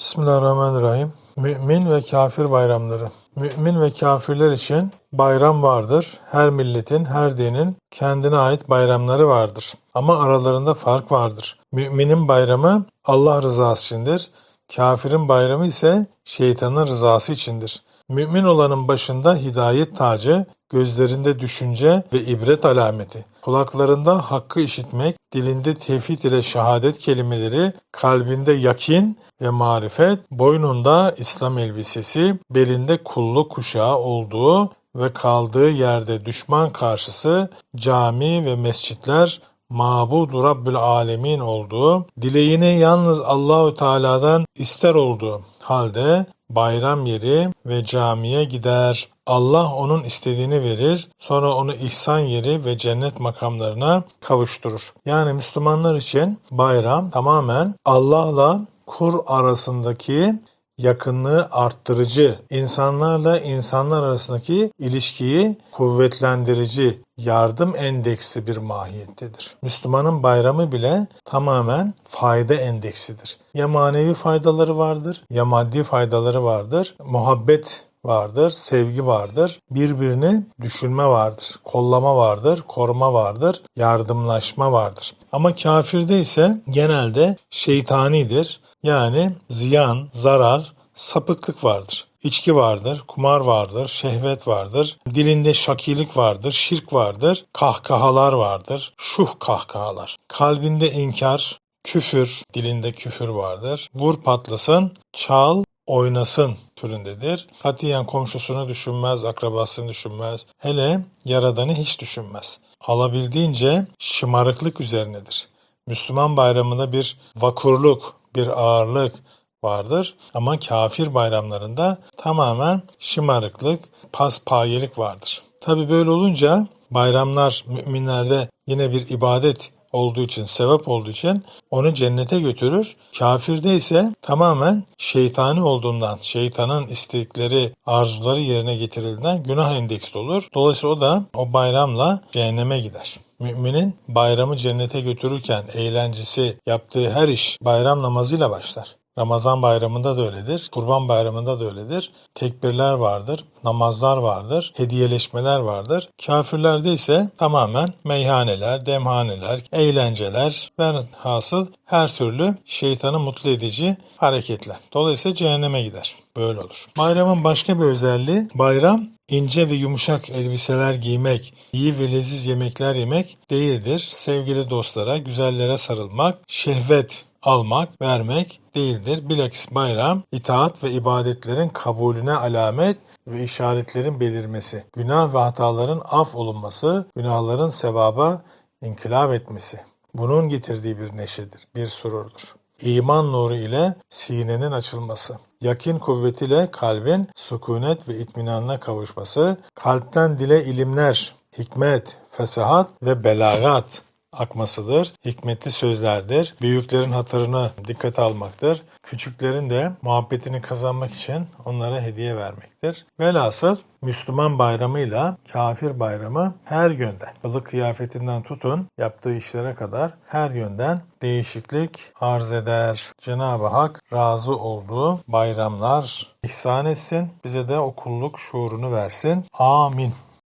Bismillahirrahmanirrahim. Mümin ve kafir bayramları. Mümin ve kafirler için bayram vardır. Her milletin, her dinin kendine ait bayramları vardır. Ama aralarında fark vardır. Müminin bayramı Allah rızası içindir. Kafirin bayramı ise şeytanın rızası içindir. Mümin olanın başında hidayet tacı, gözlerinde düşünce ve ibret alameti, kulaklarında hakkı işitmek, dilinde tevhid ile şehadet kelimeleri, kalbinde yakin ve marifet, boynunda İslam elbisesi, belinde kulluk kuşağı olduğu ve kaldığı yerde düşman karşısı cami ve mescitler Mabudu Rabbül Alemin olduğu, dileğini yalnız Allahü Teala'dan ister olduğu halde bayram yeri ve camiye gider. Allah onun istediğini verir, sonra onu ihsan yeri ve cennet makamlarına kavuşturur. Yani Müslümanlar için bayram tamamen Allah'la kur arasındaki yakınlığı arttırıcı, insanlarla insanlar arasındaki ilişkiyi kuvvetlendirici, yardım endeksli bir mahiyettedir. Müslümanın bayramı bile tamamen fayda endeksidir. Ya manevi faydaları vardır, ya maddi faydaları vardır. Muhabbet vardır, sevgi vardır, birbirini düşünme vardır, kollama vardır, koruma vardır, yardımlaşma vardır. Ama kafirde ise genelde şeytanidir. Yani ziyan, zarar, sapıklık vardır. İçki vardır, kumar vardır, şehvet vardır, dilinde şakilik vardır, şirk vardır, kahkahalar vardır, şuh kahkahalar. Kalbinde inkar, küfür, dilinde küfür vardır. Vur patlasın, çal, oynasın türündedir. Katiyen komşusunu düşünmez, akrabasını düşünmez. Hele yaradanı hiç düşünmez. Alabildiğince şımarıklık üzerinedir. Müslüman bayramında bir vakurluk, bir ağırlık vardır. Ama kafir bayramlarında tamamen şımarıklık, paspayelik vardır. Tabi böyle olunca bayramlar müminlerde yine bir ibadet olduğu için, sevap olduğu için onu cennete götürür. Kafirde ise tamamen şeytani olduğundan, şeytanın istekleri, arzuları yerine getirildiğinden günah endeksli olur. Dolayısıyla o da o bayramla cehenneme gider. Müminin bayramı cennete götürürken eğlencesi, yaptığı her iş bayram namazıyla başlar. Ramazan bayramında da öyledir. Kurban bayramında da öyledir. Tekbirler vardır, namazlar vardır, hediyeleşmeler vardır. Kafirlerde ise tamamen meyhaneler, demhaneler, eğlenceler ve hasıl her türlü şeytanı mutlu edici hareketler. Dolayısıyla cehenneme gider. Böyle olur. Bayramın başka bir özelliği bayram ince ve yumuşak elbiseler giymek, iyi ve leziz yemekler yemek değildir. Sevgili dostlara, güzellere sarılmak, şehvet almak, vermek değildir. Bilakis bayram, itaat ve ibadetlerin kabulüne alamet ve işaretlerin belirmesi, günah ve hataların af olunması, günahların sevaba inkılap etmesi. Bunun getirdiği bir neşedir, bir sururdur. İman nuru ile sinenin açılması, yakin kuvvetiyle kalbin sükunet ve itminanına kavuşması, kalpten dile ilimler, hikmet, fesahat ve belagat akmasıdır. Hikmetli sözlerdir. Büyüklerin hatırını dikkate almaktır. Küçüklerin de muhabbetini kazanmak için onlara hediye vermektir. Velhasıl Müslüman bayramıyla kafir bayramı her yönden, kılık kıyafetinden tutun yaptığı işlere kadar her yönden değişiklik arz eder. Cenab-ı Hak razı olduğu bayramlar ihsan etsin. Bize de o şuurunu versin. Amin.